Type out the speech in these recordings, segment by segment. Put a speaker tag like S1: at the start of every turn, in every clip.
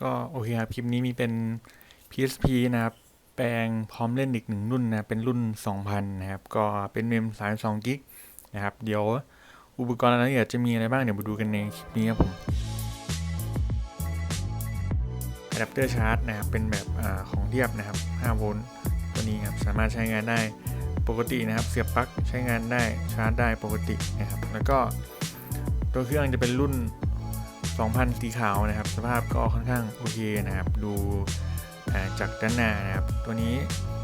S1: ก็โอเคครับ คลิปนี้มีเป็น PSP นะครับ แปลงพร้อมเล่นอีกหนึ่งรุ่นนะ เป็นรุ่น 2000 นะครับ ก็เป็นเมม32กิกนะครับ เดี๋ยวอุปกรณ์รายละเอียดจะมีอะไรบ้าง เดี๋ยวมาดูกันในคลิปนี้ครับผมอะแดปเตอร์ชาร์จนะครับ เป็นแบบอของเทียบนะครับ 5 โวลต์ตัวนี้ครับ สามารถใช้งานได้ปกตินะครับ เสียบปลั๊กใช้งานได้ชาร์จได้ปกตินะครับ แล้วก็ตัวเครื่องจะเป็นรุ่น 2000 สีขาวนะครับ สภาพก็ค่อนข้างโอเคนะครับ ดูจากด้านหน้านะครับ ตัวนี้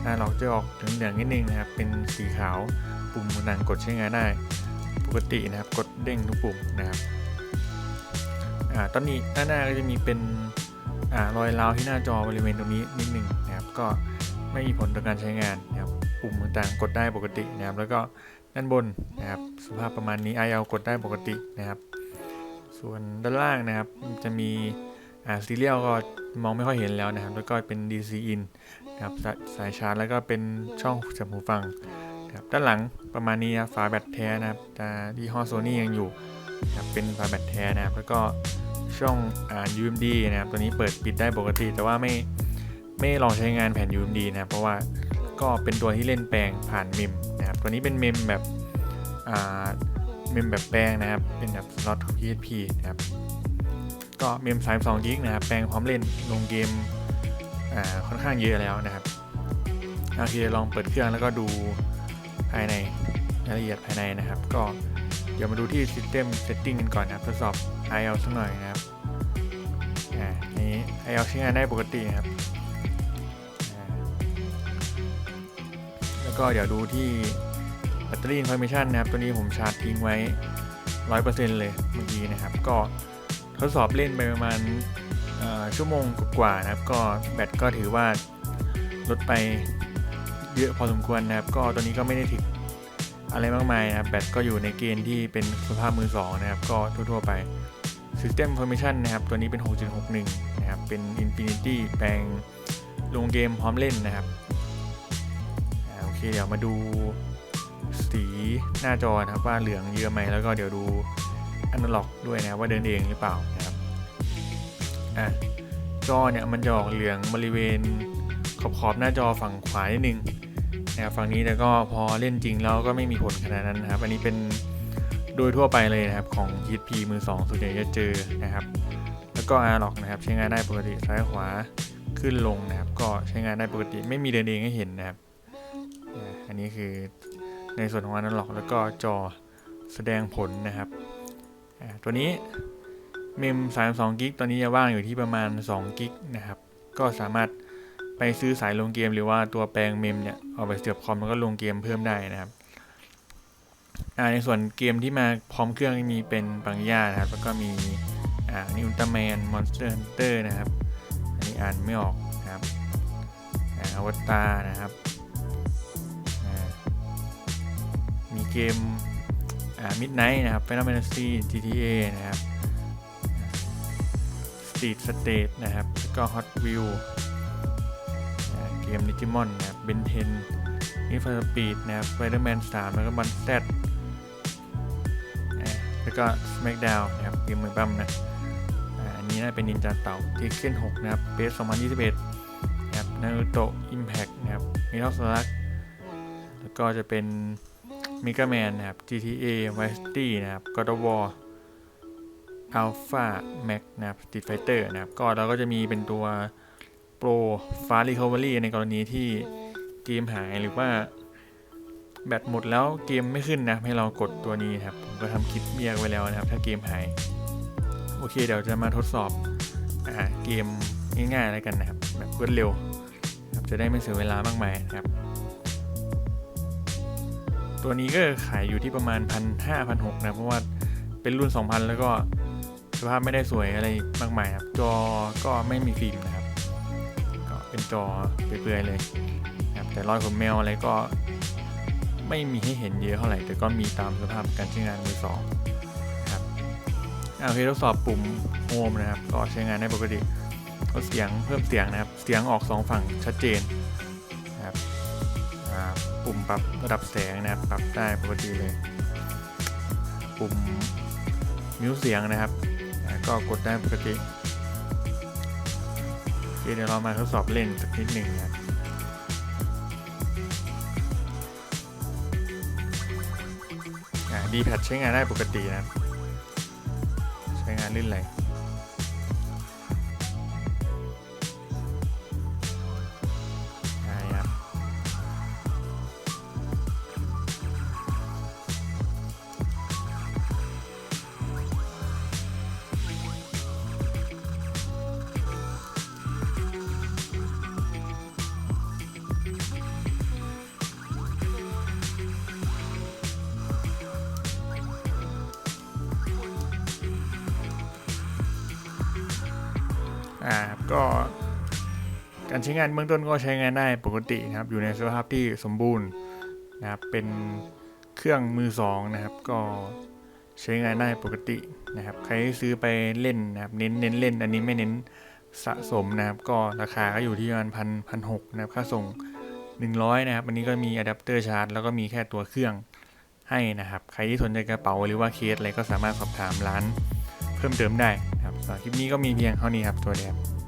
S1: หน้าล็อกจะออกถึงเหลืองนิดนึงนะครับ เป็นสีขาว ปุ่มต่างกดใช้งานได้ ปกตินะครับ กดเด้งทุกปุ่มนะครับอตอนนี้ด้านหน้าก็จะมีเป็นอรอยร้าวที่หน้าจอบริเวณตรงนี้นิดนึงนะครับ ก็ไม่มีผลต่อการใช้งานนะครับ ปุ่มต่างๆ กดได้ปกตินะครับ แล้วก็ด้านบนนะครับ สภาพประมาณนี้ IL กดได้ปกตินะครับ ส่วนด้านล่างนะครับจะมีซีเรียลก็มองไม่ค่อยเห็นแล้วนะครับ แล้วก็เป็น DC in นะครับสายสายชาร์จแล้วก็เป็นช่องเสียบหูฟังครับด้านหลังประมาณนี้นะฝาแบตแท้นะครับแต่ยี่ห้อโซนี่ยังอยู่นะครับเป็นฝาแบตแท้นะครับ แล้วก็ช่องอ่า UMD นะครับ ตัวนี้เปิดปิดได้ปกติ แต่ว่าไม่ไม่ลองใช้งานแผ่น UMD นะครับเพราะว่าก็เป็นตัวที่เล่นแปลงผ่านเมมนะครับ ตัวนี้เป็นเมมแบบอ่า เมมแบบแปลงนะครับ เป็นแบบสล็อต PHP นะครับ ก็เมม32กิกนะครับ แปลงพร้อมเล่นลงเกมค่อนข้างเยอะแล้วนะครับโอเคลองเปิดเครื่องแล้วก็ดูภายในรายละเอียดภายในนะครับ ก็เดี๋ยวมาดูที่ System Setting กันก่อนนะครับ ทดสอบ IL สักหน่อยนะครับอ่านี้ IL ใช้งานได้ปกตินะครับ แล้วก็เดี๋ยวดูที่ แบตเตอรี่อินฟอร์เมชันนะครับ ตัวนี้ผมชาร์จทิ้งไว้ 100%เลยเมื่อกี้นะครับ ก็ทดสอบเล่นไปประมาณชั่วโมงกว่านะครับ ก็แบตก็ถือว่าลดไปเยอะพอสมควรนะครับ ก็ตัวนี้ก็ไม่ได้ถึงอะไรมากมายนะครับ แบตก็อยู่ในเกณฑ์ที่เป็นสภาพมือ 2 นะครับ ก็ทั่วๆไป System Information นะครับ ตัวนี้เป็น 6.61 นะครับ เป็น Infinity แปลงลงเกมพร้อมเล่นนะครับโอเคเดี๋ยวมาดู สีหน้าจอนะครับว่าเหลืองเยอะไหมแล้วก็เดี๋ยวดูอนาล็อกด้วยนะว่าเดินเองหรือเปล่านะครับอะจอเนี่ยมันจะออกเหลืองบริเวณขอบขอบหน้าจอฝั่งขวานิดนึงนะครับฝั่งนี้แต่ก็พอเล่นจริงแล้วก็ไม่มีผลขนาดนั้นนะครับ อันนี้เป็นโดยทั่วไปเลยนะครับของ PSP มือ2ส่วนใหญ่จะเจอนะครับ แล้วก็อาล็อกนะครับใช้งานได้ปกติซ้ายขวาขึ้นลงนะครับ ก็ใช้งานได้ปกติไม่มีเดินเองให้เห็นนะครับ อันนี้คือ ในส่วนของ Analog แล้วก็จอแสดงผลนะครับ ตัวนี้เมม 32 กิกตอนนี้จะว่างอยู่ที่ประมาณ 2 กิกนะครับ ก็สามารถไปซื้อสายลงเกมหรือว่าตัวแปลงเมมเนี่ยเอาไปเสียบคอมแล้วก็ลงเกมเพิ่มได้นะครับในส่วนเกมที่มาพร้อมเครื่องมีเป็นปังย่านะครับ แล้วก็มีนี่อุลตร้าแมนมอนสเตอร์ฮันเตอร์นะครับ อันนี้อ่านไม่ออกนะครับอวตารนะครับ มีเกมอ่า Midnight นะครับ Final Fantasy GTA นะครับ Street State นะครับแล้วก็ Hot Wheel เกม Digimon นะครับ Ben 10 Need for Speed นะครับ Spider-Man 3 แล้วก็ b u n s t e d แล้วก็ Smackdown นะครับ เกมมือปั้มนะอันนี้น่าเป็นนินจาเต่า Tekken 6 นะครับ PS 2021 นะครับ Naruto Impact นะครับ Metal Slug แล้วก็จะเป็น m e g a Man นะครับ GTA Vice City นะครับ God of War Alpha Max นะครับ Street Fighter นะครับ ก็เราก็จะมีเป็นตัว Pro Fast Recovery ในกรณีที่เกมหายหรือว่าแบตหมดแล้วเกมไม่ขึ้นนะให้เรากดตัวนี้นะครับ ผมก็ทำคลิปเรียกไว้แล้วนะครับ ถ้าเกมหาย โอเค เดี๋ยวจะมาทดสอบอ่าเกมง่ายๆแล้วกันนะครับ แบบรวดเร็วจะได้ไม่เสียเวลามากมายนะครับ ตัวนี้ก็ขายอยู่ที่ประมาณพันห้าพันหกนะ เพราะว่าเป็นรุ่น 2000 แล้วก็สภาพไม่ได้สวยอะไรมากมายครับ จอก็ไม่มีฟิล์มนะครับ ก็เป็นจอเปลือยๆเลยครับแต่รอยขนแมวอะไรก็ไม่มีให้เห็นเยอะเท่าไหร่ แต่ก็มีตามสภาพการใช้งานมือสองครับอะโอเคทดสอบปุ่มโฮมนะครับ ก็ใช้งานได้ปกติลดเสียงเพิ่มเสียงนะครับ เสียงออกสองฝั่งชัดเจน ปุ่มปรับระดับแสงนะครับปรับได้ปกติเลย ปุ่มมิวเสียงนะครับ ก็กดได้ปกติเดี๋ยวเรามาทดสอบเล่นสักนิดหนึ่งนะดีแพดใช้งานได้ปกตินะ ใช้งานลื่นไหล อ่าก็การใช้งานเบื้องต้นก็ใช้งานได้ปกตินะครับ อยู่ในสภาพที่สมบูรณ์นะครับ เป็นเครื่องมือสองนะครับ ก็ใช้งานได้ปกตินะครับ ใครซื้อไปเล่นนะครับ เน้นเน้นเล่น อันนี้ไม่เน้นสะสมนะครับ ก็ราคาก็อยู่ที่ประมาณพันพันหกนะครับ ค่าส่ง 100 นะครับ อันนี้ก็มีอะแดปเตอร์ชาร์จแล้วก็มีแค่ตัวเครื่องให้นะครับ ใครที่สนใจกระเป๋าหรือว่าเคสอะไรก็สามารถสอบถามร้านเพิ่มเติมได้ สำหรับคลิปนี้ก็มีเพียงเท่านี้ครับสวัสดีครับ